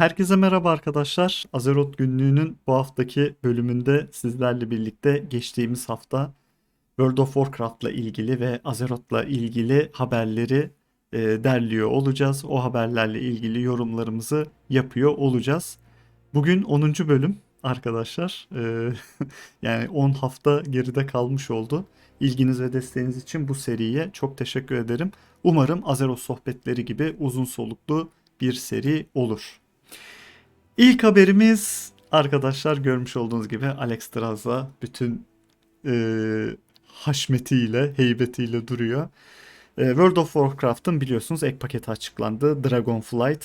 Herkese merhaba arkadaşlar. Azeroth günlüğünün bu haftaki bölümünde sizlerle birlikte geçtiğimiz hafta World of Warcraft'la ilgili ve Azeroth'la ilgili haberleri e, derliyor olacağız. O haberlerle ilgili yorumlarımızı yapıyor olacağız. Bugün 10. bölüm arkadaşlar. E, yani 10 hafta geride kalmış oldu. İlginiz ve desteğiniz için bu seriye çok teşekkür ederim. Umarım Azeroth sohbetleri gibi uzun soluklu bir seri olur. İlk haberimiz arkadaşlar görmüş olduğunuz gibi Alex Strazza bütün e, haşmetiyle, heybetiyle duruyor. E, World of Warcraft'ın biliyorsunuz ek paketi açıklandı. Dragonflight.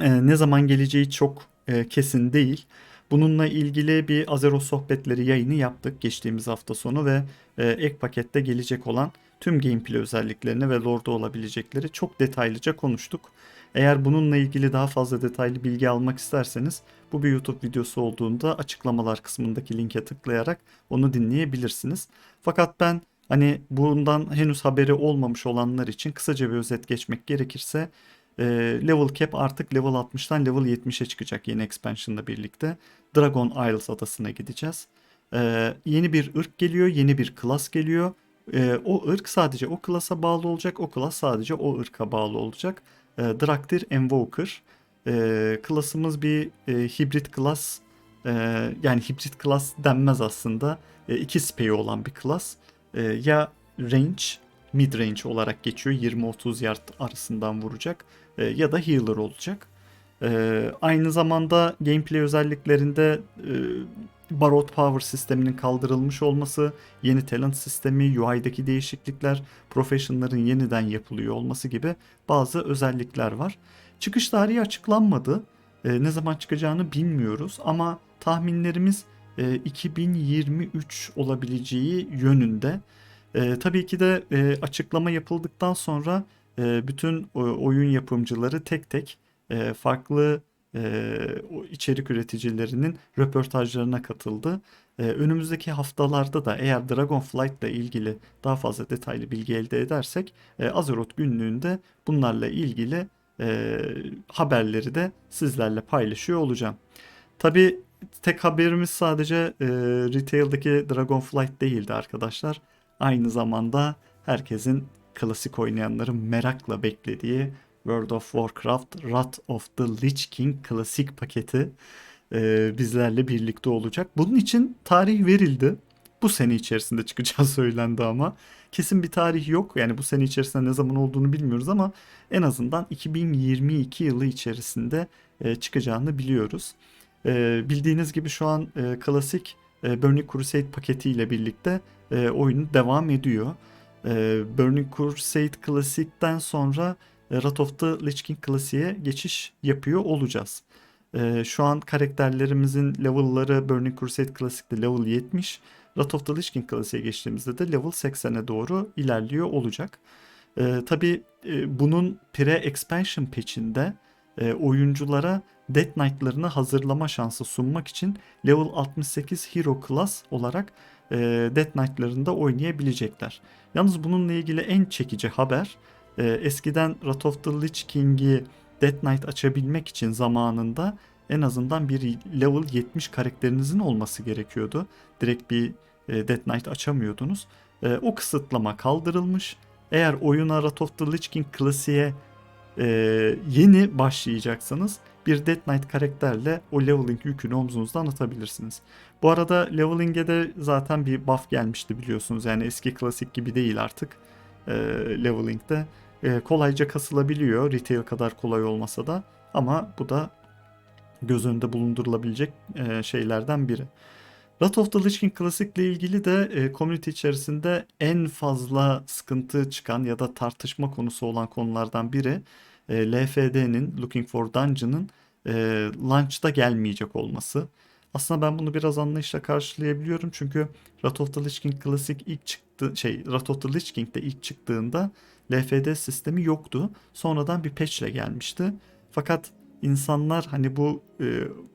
E, ne zaman geleceği çok e, kesin değil. Bununla ilgili bir Azeroth sohbetleri yayını yaptık geçtiğimiz hafta sonu ve e, ek pakette gelecek olan tüm gameplay özelliklerini ve lord'da olabilecekleri çok detaylıca konuştuk. Eğer bununla ilgili daha fazla detaylı bilgi almak isterseniz bu bir YouTube videosu olduğunda açıklamalar kısmındaki linke tıklayarak onu dinleyebilirsiniz. Fakat ben hani bundan henüz haberi olmamış olanlar için kısaca bir özet geçmek gerekirse level cap artık level 60'tan level 70'e çıkacak yeni expansion'la birlikte. Dragon Isles adasına gideceğiz. Yeni bir ırk geliyor, yeni bir klas geliyor. O ırk sadece o klasa bağlı olacak, o klas sadece o ırka bağlı olacak. E, Draktyr Invoker. E, klasımız bir e, hibrit klas. E, yani hibrit klas denmez aslında. E, iki speyi olan bir klas. E, ya range, mid range olarak geçiyor. 20-30 yard arasından vuracak. E, ya da healer olacak. E, aynı zamanda gameplay özelliklerinde e, Barot Power sisteminin kaldırılmış olması, yeni talent sistemi, UI'deki değişiklikler, professionların yeniden yapılıyor olması gibi bazı özellikler var. Çıkış tarihi açıklanmadı. E, ne zaman çıkacağını bilmiyoruz ama tahminlerimiz e, 2023 olabileceği yönünde. E, tabii ki de e, açıklama yapıldıktan sonra e, bütün o, oyun yapımcıları tek tek e, farklı e, o içerik üreticilerinin röportajlarına katıldı. E, önümüzdeki haftalarda da eğer Dragonflight ile ilgili daha fazla detaylı bilgi elde edersek e, Azeroth günlüğünde bunlarla ilgili e, haberleri de sizlerle paylaşıyor olacağım. Tabi tek haberimiz sadece e, retail'daki Dragonflight değildi arkadaşlar. Aynı zamanda herkesin klasik oynayanların merakla beklediği World of Warcraft Wrath of the Lich King klasik paketi e, bizlerle birlikte olacak. Bunun için tarih verildi. Bu sene içerisinde çıkacağı söylendi ama kesin bir tarih yok. Yani bu sene içerisinde ne zaman olduğunu bilmiyoruz ama en azından 2022 yılı içerisinde e, çıkacağını biliyoruz. E, bildiğiniz gibi şu an e, klasik e, Burning Crusade paketiyle birlikte e, oyun devam ediyor. E, Burning Crusade klasikten sonra Wrath of the Lich King klasiğe geçiş yapıyor olacağız. E, şu an karakterlerimizin level'ları Burning Crusade klasikte level 70. Wrath of the Lich King klasiğe geçtiğimizde de level 80'e doğru ilerliyor olacak. E, Tabi e, bunun pre-expansion patch'inde e, oyunculara Death Knight'larını hazırlama şansı sunmak için level 68 Hero Class olarak e, Death Knight'larında oynayabilecekler. Yalnız bununla ilgili en çekici haber e, eskiden Wrath of the Lich King'i Death Knight açabilmek için zamanında en azından bir level 70 karakterinizin olması gerekiyordu. Direkt bir e, Death Knight açamıyordunuz. E, o kısıtlama kaldırılmış. Eğer oyuna Wrath of the Lich King klasiğe e, yeni başlayacaksanız bir Death Knight karakterle o leveling yükünü omzunuzdan atabilirsiniz. Bu arada leveling'e de zaten bir buff gelmişti biliyorsunuz. Yani eski klasik gibi değil artık e, leveling'de e, kolayca kasılabiliyor. Retail kadar kolay olmasa da ama bu da göz önünde bulundurulabilecek e, şeylerden biri. Wrath of the Lich King Classic ile ilgili de e, community içerisinde en fazla sıkıntı çıkan ya da tartışma konusu olan konulardan biri e, LFD'nin Looking for Dungeon'ın e, launch'ta gelmeyecek olması. Aslında ben bunu biraz anlayışla karşılayabiliyorum çünkü Wrath of the Lich King Classic ilk çıktı şey Wrath of the Lich King'de ilk çıktığında LFD sistemi yoktu. Sonradan bir patch ile gelmişti. Fakat insanlar hani bu e,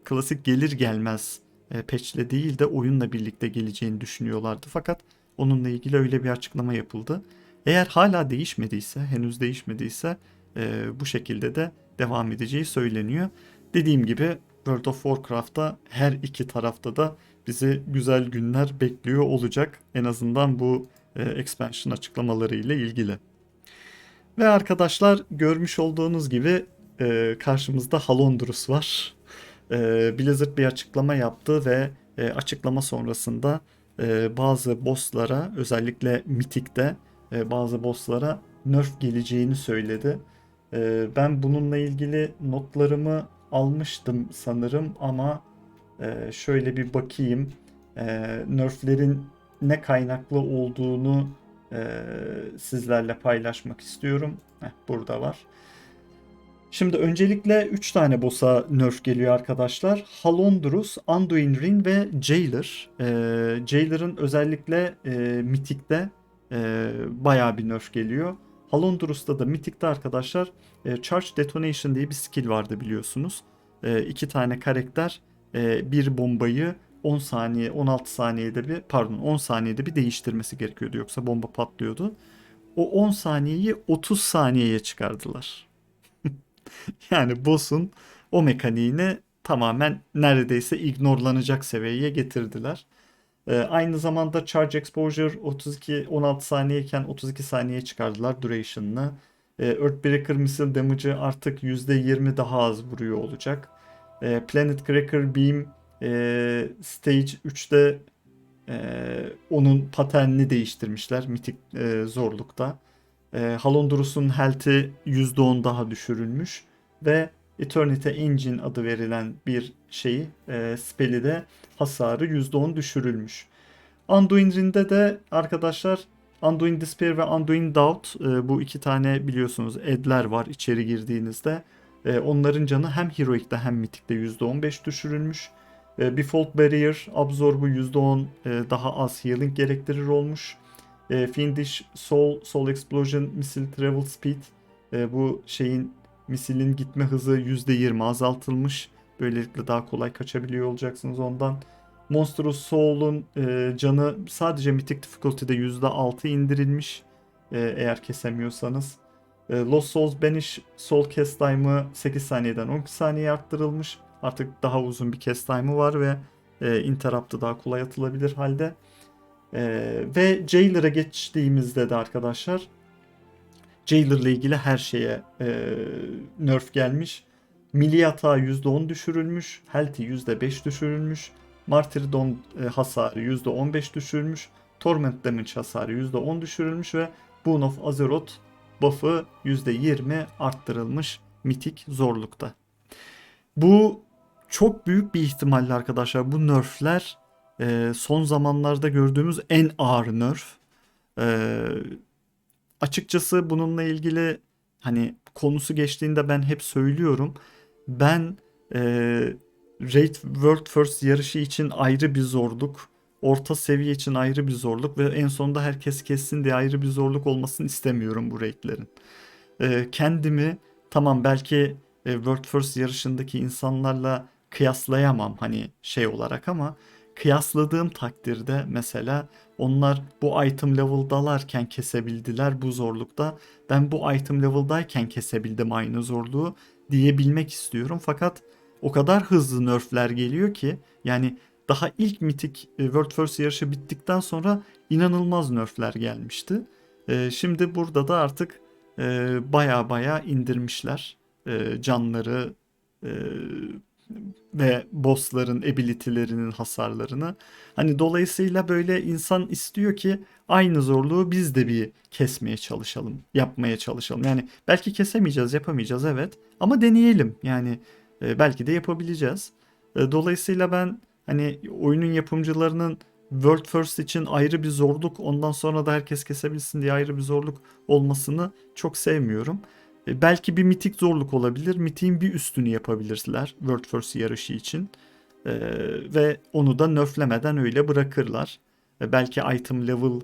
klasik gelir gelmez e, patchle değil de oyunla birlikte geleceğini düşünüyorlardı. Fakat onunla ilgili öyle bir açıklama yapıldı. Eğer hala değişmediyse, henüz değişmediyse e, bu şekilde de devam edeceği söyleniyor. dediğim gibi World of Warcraft'ta her iki tarafta da bizi güzel günler bekliyor olacak. En azından bu e, expansion açıklamaları ile ilgili. Ve arkadaşlar görmüş olduğunuz gibi e, karşımızda Halondrus var. E, Blizzard bir açıklama yaptı ve e, açıklama sonrasında e, bazı bosslara özellikle Mythic'te e, bazı bosslara nerf geleceğini söyledi. E, ben bununla ilgili notlarımı almıştım sanırım ama e, şöyle bir bakayım. E, nerflerin ne kaynaklı olduğunu e, sizlerle paylaşmak istiyorum. Heh, burada var. Şimdi öncelikle 3 tane boss'a nerf geliyor arkadaşlar. Halondrus, Anduin Rin ve Jailer. Ee, Jailer'ın özellikle e, Mythic'te e, bayağı bir nerf geliyor. Halondrus'ta da Mythic'te arkadaşlar e, Charge Detonation diye bir skill vardı biliyorsunuz. E, iki tane karakter e, bir bombayı 10 saniye 16 saniyede bir pardon 10 saniyede bir değiştirmesi gerekiyordu yoksa bomba patlıyordu. O 10 saniyeyi 30 saniyeye çıkardılar. yani boss'un o mekaniğini tamamen neredeyse ignorlanacak seviyeye getirdiler. Ee, aynı zamanda charge exposure 32 16 saniyeyken 32 saniye çıkardılar duration'ını. Ee, Earthbreaker missile damage'ı artık %20 daha az vuruyor olacak. Ee, Planet Cracker Beam e, Stage 3'te e, onun paternini değiştirmişler mitik e, zorlukta. E, Halondrus'un health'i %10 daha düşürülmüş ve Eternity Engine adı verilen bir şeyi e, spell'i de hasarı %10 düşürülmüş. Undoing de arkadaşlar Undoing Despair ve Undoing Doubt e, bu iki tane biliyorsunuz edler var içeri girdiğinizde. E, onların canı hem Heroic'te hem Mythic'te %15 düşürülmüş. E, Default Barrier Absorb'u %10 e, daha az healing gerektirir olmuş. Fiendish Soul, Soul Explosion, Missile Travel Speed bu şeyin misilin gitme hızı %20 azaltılmış. Böylelikle daha kolay kaçabiliyor olacaksınız ondan. Monstrous Soul'un e, canı sadece Mythic Difficulty'de %6 indirilmiş. E, eğer kesemiyorsanız. E, Lost Souls Banish Soul Cast Time'ı 8 saniyeden 12 saniye arttırılmış. Artık daha uzun bir cast time'ı var ve e, interrupt'ı daha kolay atılabilir halde. E, ve Jailer'a geçtiğimizde de arkadaşlar Jailer ile ilgili her şeye e, nerf gelmiş. Milli hata %10 düşürülmüş. Health'i %5 düşürülmüş. Martyrdom e, hasarı %15 düşürülmüş. Torment Damage hasarı %10 düşürülmüş ve Boon of Azeroth buff'ı %20 arttırılmış mitik zorlukta. Bu çok büyük bir ihtimalle arkadaşlar bu nerfler e, son zamanlarda gördüğümüz en ağır nerf. E, açıkçası bununla ilgili hani konusu geçtiğinde ben hep söylüyorum. Ben e, Raid World First yarışı için ayrı bir zorluk, orta seviye için ayrı bir zorluk ve en sonunda herkes kessin diye ayrı bir zorluk olmasını istemiyorum bu raidlerin. E, kendimi tamam belki e, World First yarışındaki insanlarla kıyaslayamam hani şey olarak ama kıyasladığım takdirde mesela onlar bu item level'dalarken kesebildiler bu zorlukta. Ben bu item level'dayken kesebildim aynı zorluğu diyebilmek istiyorum. Fakat o kadar hızlı nerfler geliyor ki yani daha ilk mitik e, World First yarışı bittikten sonra inanılmaz nerfler gelmişti. E, şimdi burada da artık e, baya baya indirmişler canları ve bossların ability'lerinin hasarlarını. Hani dolayısıyla böyle insan istiyor ki aynı zorluğu biz de bir kesmeye çalışalım, yapmaya çalışalım. Yani belki kesemeyeceğiz, yapamayacağız evet ama deneyelim. Yani e, belki de yapabileceğiz. E, dolayısıyla ben hani oyunun yapımcılarının World First için ayrı bir zorluk, ondan sonra da herkes kesebilsin diye ayrı bir zorluk olmasını çok sevmiyorum. E, belki bir mitik zorluk olabilir. Mitiğin bir üstünü yapabilirler World First yarışı için. E, ve onu da nerflemeden öyle bırakırlar. E, belki item level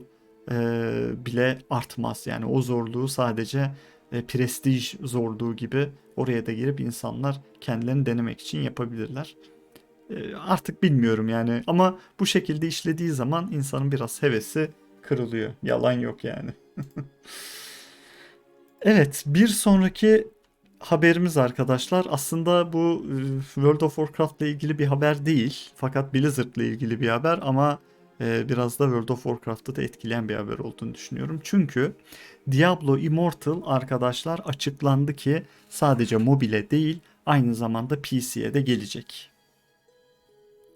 e, bile artmaz. Yani o zorluğu sadece e, prestij zorluğu gibi oraya da girip insanlar kendilerini denemek için yapabilirler. E, artık bilmiyorum yani ama bu şekilde işlediği zaman insanın biraz hevesi kırılıyor. Yalan yok yani. Evet, bir sonraki haberimiz arkadaşlar. Aslında bu e, World of Warcraft ile ilgili bir haber değil. Fakat Blizzard ile ilgili bir haber ama e, biraz da World of Warcraft'ı da etkileyen bir haber olduğunu düşünüyorum. Çünkü Diablo Immortal arkadaşlar açıklandı ki sadece mobile değil aynı zamanda PC'ye de gelecek.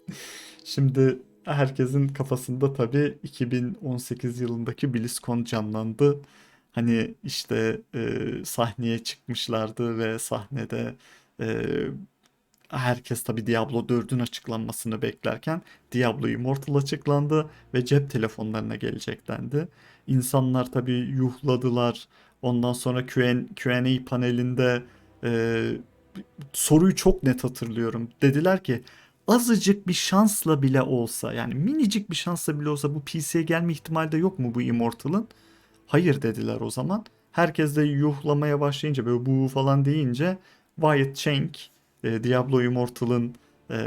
Şimdi herkesin kafasında tabii 2018 yılındaki BlizzCon canlandı. Hani işte e, sahneye çıkmışlardı ve sahnede e, herkes tabii Diablo 4'ün açıklanmasını beklerken Diablo Immortal açıklandı ve cep telefonlarına gelecek dendi. İnsanlar tabii yuhladılar. Ondan sonra Q&A panelinde e, soruyu çok net hatırlıyorum. Dediler ki azıcık bir şansla bile olsa yani minicik bir şansla bile olsa bu PC'ye gelme ihtimali de yok mu bu Immortal'ın? Hayır dediler o zaman. Herkes de yuhlamaya başlayınca böyle bu falan deyince Wyatt Cenk e, Diablo Immortal'ın e,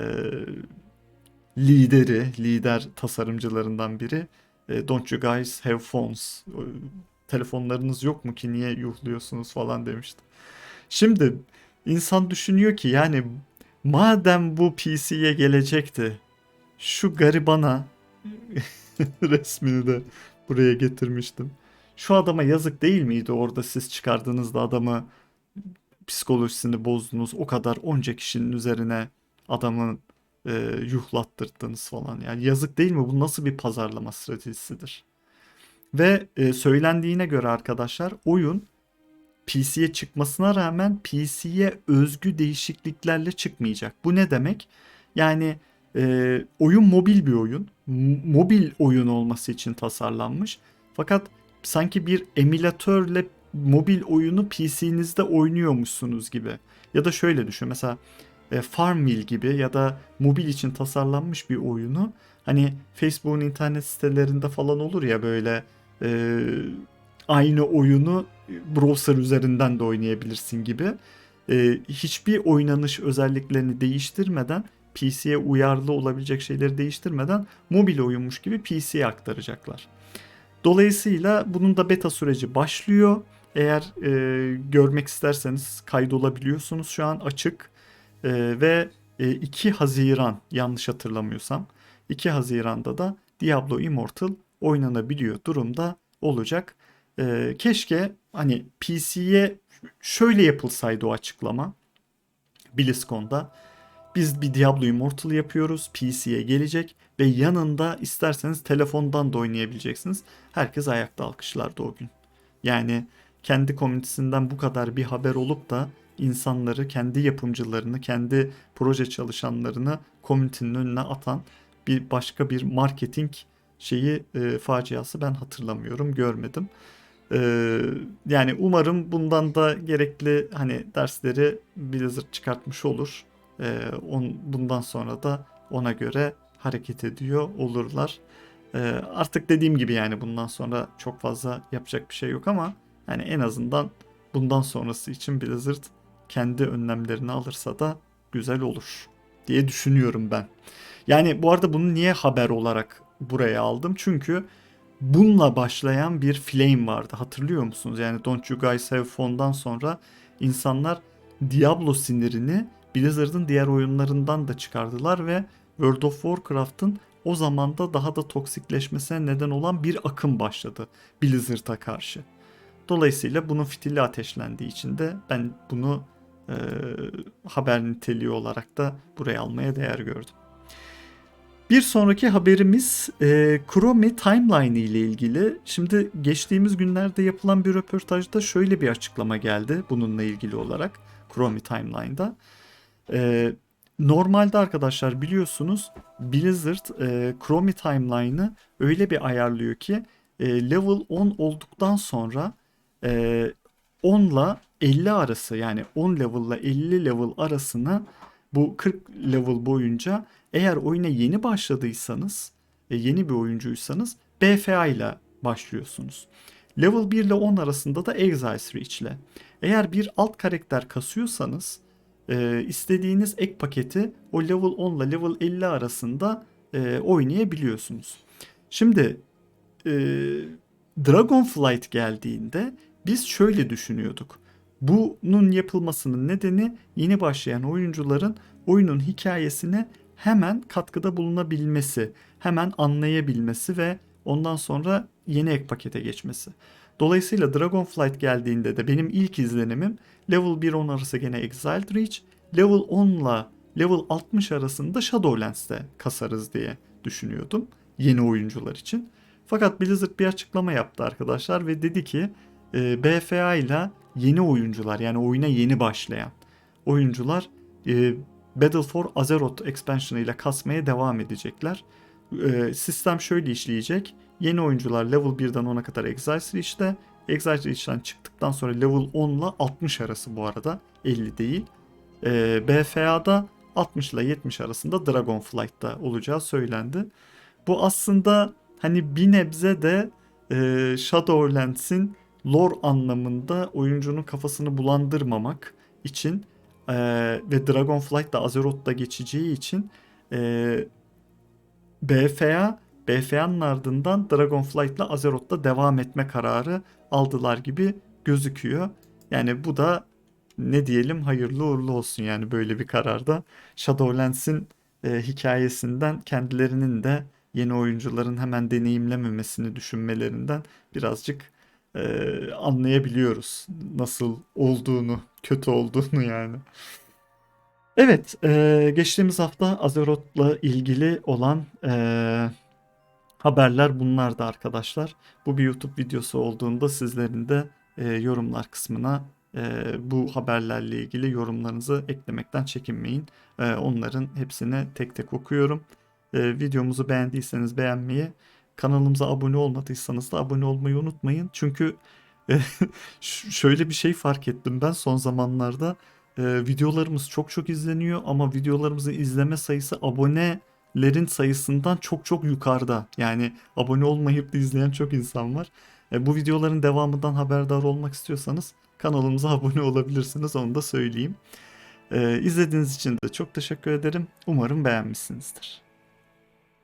lideri, lider tasarımcılarından biri e, Don't you guys have phones? E, Telefonlarınız yok mu ki niye yuhluyorsunuz falan demişti. Şimdi insan düşünüyor ki yani madem bu PC'ye gelecekti şu garibana resmini de buraya getirmiştim. Şu adama yazık değil miydi orada siz çıkardığınızda adamı psikolojisini bozdunuz. O kadar onca kişinin üzerine adamı e, yuhlattırdınız falan. Yani yazık değil mi? Bu nasıl bir pazarlama stratejisidir? Ve e, söylendiğine göre arkadaşlar oyun PC'ye çıkmasına rağmen PC'ye özgü değişikliklerle çıkmayacak. Bu ne demek? Yani e, oyun mobil bir oyun. M- mobil oyun olması için tasarlanmış. Fakat sanki bir emülatörle mobil oyunu PC'nizde oynuyormuşsunuz gibi. Ya da şöyle düşün mesela e, Farmville gibi ya da mobil için tasarlanmış bir oyunu hani Facebook'un internet sitelerinde falan olur ya böyle e, aynı oyunu browser üzerinden de oynayabilirsin gibi. E, hiçbir oynanış özelliklerini değiştirmeden PC'ye uyarlı olabilecek şeyleri değiştirmeden mobil oyunmuş gibi PC'ye aktaracaklar. Dolayısıyla bunun da beta süreci başlıyor. Eğer e, görmek isterseniz kaydolabiliyorsunuz şu an açık e, ve e, 2 Haziran yanlış hatırlamıyorsam 2 Haziran'da da Diablo Immortal oynanabiliyor durumda olacak. E, keşke hani PC'ye şöyle yapılsaydı o açıklama BlizzCon'da. Biz bir Diablo Immortal yapıyoruz. PC'ye gelecek ve yanında isterseniz telefondan da oynayabileceksiniz. Herkes ayakta alkışlardı o gün. Yani kendi komünitesinden bu kadar bir haber olup da insanları, kendi yapımcılarını, kendi proje çalışanlarını komünitenin önüne atan bir başka bir marketing şeyi e, faciası ben hatırlamıyorum, görmedim. E, yani umarım bundan da gerekli hani dersleri Blizzard çıkartmış olur. E, on, bundan sonra da ona göre hareket ediyor olurlar. E, artık dediğim gibi yani bundan sonra çok fazla yapacak bir şey yok ama yani en azından bundan sonrası için Blizzard kendi önlemlerini alırsa da güzel olur diye düşünüyorum ben. Yani bu arada bunu niye haber olarak buraya aldım? Çünkü bununla başlayan bir flame vardı. Hatırlıyor musunuz? Yani Don't You Guys Have Phone'dan sonra insanlar Diablo sinirini Blizzard'ın diğer oyunlarından da çıkardılar ve World of Warcraft'ın o zamanda daha da toksikleşmesine neden olan bir akım başladı Blizzard'a karşı. Dolayısıyla bunun fitili ateşlendiği için de ben bunu e, haber niteliği olarak da buraya almaya değer gördüm. Bir sonraki haberimiz e, Chrome Timeline ile ilgili. Şimdi geçtiğimiz günlerde yapılan bir röportajda şöyle bir açıklama geldi bununla ilgili olarak Chrome Timeline'da. E, normalde arkadaşlar biliyorsunuz Blizzard e, Chrome Timeline'ı öyle bir ayarlıyor ki e, level 10 olduktan sonra e, 10 ile 50 arası yani 10 level ile 50 level arasına bu 40 level boyunca eğer oyuna yeni başladıysanız e, yeni bir oyuncuysanız BFA ile başlıyorsunuz. Level 1 ile 10 arasında da Exiles Reach ile. Eğer bir alt karakter kasıyorsanız e, istediğiniz ek paketi o level 10 ile level 50 arasında e, oynayabiliyorsunuz. Şimdi e, Dragonflight geldiğinde biz şöyle düşünüyorduk. Bunun yapılmasının nedeni yeni başlayan oyuncuların oyunun hikayesine hemen katkıda bulunabilmesi, hemen anlayabilmesi ve ondan sonra yeni ek pakete geçmesi. Dolayısıyla Dragonflight geldiğinde de benim ilk izlenimim level 1-10 arası gene Exiled Reach, level 10 ile level 60 arasında Shadowlands'te kasarız diye düşünüyordum yeni oyuncular için. Fakat Blizzard bir açıklama yaptı arkadaşlar ve dedi ki e, BFA ile yeni oyuncular yani oyuna yeni başlayan oyuncular e, Battle for Azeroth expansion ile kasmaya devam edecekler. E, sistem şöyle işleyecek. Yeni oyuncular level 1'den 10'a kadar Exile Reach'te. Exile Reach'ten çıktıktan sonra level 10 ile 60 arası bu arada. 50 değil. E, BFA'da 60 ile 70 arasında Dragonflight'ta olacağı söylendi. Bu aslında hani bir nebze de e, Shadowlands'in lore anlamında oyuncunun kafasını bulandırmamak için e, ve Dragonflight da Azeroth'ta geçeceği için e, BFA BFA'nın ardından Dragonflight'la Azeroth'ta devam etme kararı aldılar gibi gözüküyor. Yani bu da ne diyelim hayırlı uğurlu olsun yani böyle bir kararda. Shadowlands'in e, hikayesinden kendilerinin de yeni oyuncuların hemen deneyimlememesini düşünmelerinden birazcık e, anlayabiliyoruz nasıl olduğunu, kötü olduğunu yani. Evet, e, geçtiğimiz hafta Azeroth'la ilgili olan e, haberler bunlardı arkadaşlar. Bu bir YouTube videosu olduğunda sizlerin de e, yorumlar kısmına e, bu haberlerle ilgili yorumlarınızı eklemekten çekinmeyin. E, onların hepsini tek tek okuyorum. E, videomuzu beğendiyseniz beğenmeyi, kanalımıza abone olmadıysanız da abone olmayı unutmayın. Çünkü e, şöyle bir şey fark ettim ben son zamanlarda. E, videolarımız çok çok izleniyor ama videolarımızın izleme sayısı abonelerin sayısından çok çok yukarıda. Yani abone olmayıp da izleyen çok insan var. E, bu videoların devamından haberdar olmak istiyorsanız kanalımıza abone olabilirsiniz onu da söyleyeyim. E, izlediğiniz için de çok teşekkür ederim. Umarım beğenmişsinizdir.